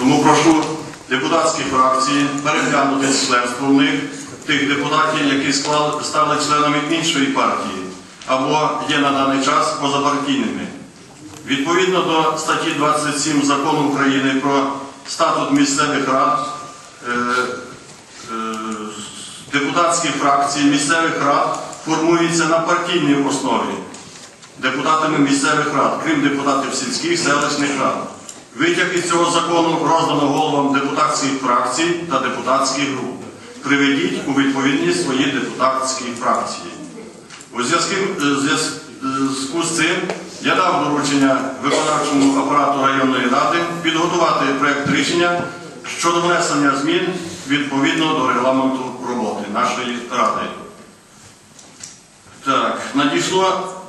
Тому прошу депутатські фракції переглянути членство в них тих депутатів, які стали членами іншої партії або є на даний час позапартійними. Відповідно до статті 27 закону України про статут місцевих рад, е, е, депутатські фракції місцевих рад формуються на партійній основі депутатами місцевих рад, крім депутатів сільських селищних рад. Витяг із цього закону роздано головам депутатських фракцій та депутатських груп. Приведіть у відповідність свої депутатські фракції. У зв'язку е, е, зв'язку з цим я дав доручення виконавчому апарату районної ради підготувати проект рішення щодо внесення змін відповідно до регламенту роботи нашої ради. Так, надійшло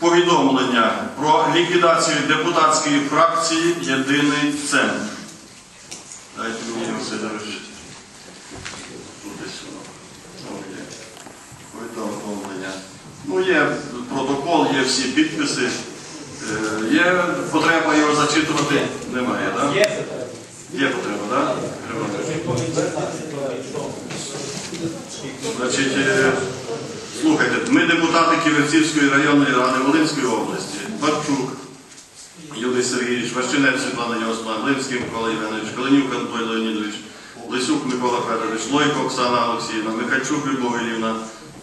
повідомлення про ліквідацію депутатської фракції Єдиний центр. Дайте мені є. Повідомлення. Ну, є протокол, є всі підписи. Е, Є потреба його зачитувати? Немає, так? Є? Є потреба, так? Значить, е, слухайте, ми депутати Ківерцівської районної ради Волинської області, Барчук, Юрій Сергійович, Ващинець Світлана Йосипівна, Глинський Микола Євгенович, Калинюк Анатолій Леонідович, Лисюк Микола Федорович, Лойко Оксана Олексіївна, Михайчук Любов Ілівна.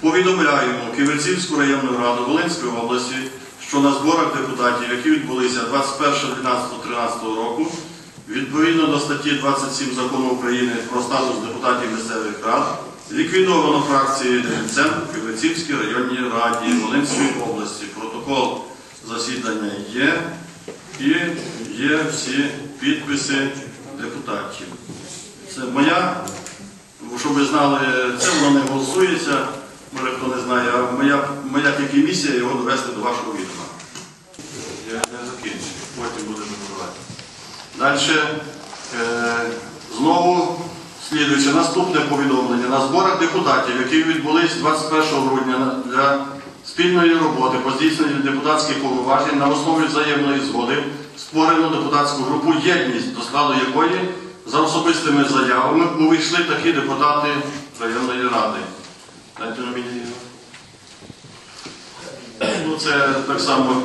Повідомляємо Ківерцівську районну раду Волинської області, що на зборах депутатів, які відбулися 21.12.13 року, відповідно до статті 27 закону України про статус депутатів місцевих рад, ліквідовано фракції Центр в Ківерцівській районній раді Волинської області. Протокол засідання є і є всі підписи депутатів. Це моя, щоб ви знали, це воно не голосується, може хто не знає, а моя, моя тільки місія його довести до вашого відома. Я не закінчу, потім будемо говорити. Далі, е, знову слідуюче наступне повідомлення. На зборах депутатів, які відбулись 21 грудня для спільної роботи по здійсненню депутатських повноважень на основі взаємної згоди створено депутатську групу «Єдність», до складу якої за особистими заявами увійшли такі депутати районної ради. Дайте мені. Ну, це так само,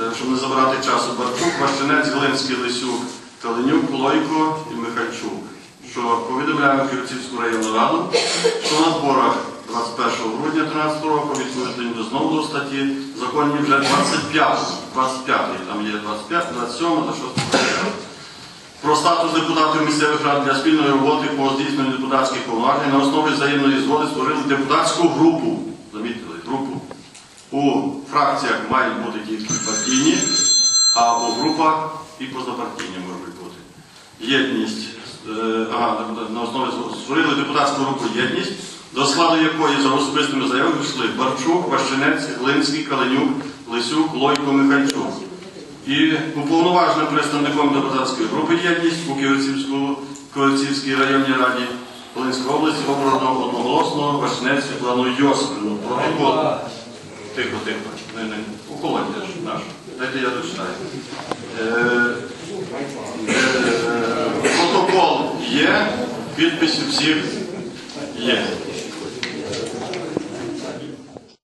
е, щоб не забирати часу, Барчук, Ващинець, Глинський, Лисюк, Калинюк, Лойко і Михайчук. Що повідомляємо Ківерцівську районну раду, що на зборах 21 грудня 2013 року відповідно до знову до статті законні вже 25, 25, там є 25, 27, за 6 про статус депутатів місцевих рад для спільної роботи по здійсненню депутатських повноважень на основі взаємної згоди створили депутатську групу. Замітили, групу. У фракціях мають бути тільки партійні, а у групах і позапартійні можуть бути. Єдність. Е, депутат- на основі створили депутатську групу єдність, до складу якої за особистими заявами йшли Барчук, Ващинець, Глинський, Каленюк, Лисюк, Лойко, Михайчук. І уповноваженим представником депутатської групи єдність у Київцівській районній раді Волинської області обрано одноголосно Ващинець Світлану Йосипівну. Протокол. Тихо, тихо. Уколоть теж наш. Дайте я дочитаю. Е, е, є, підписи всіх є.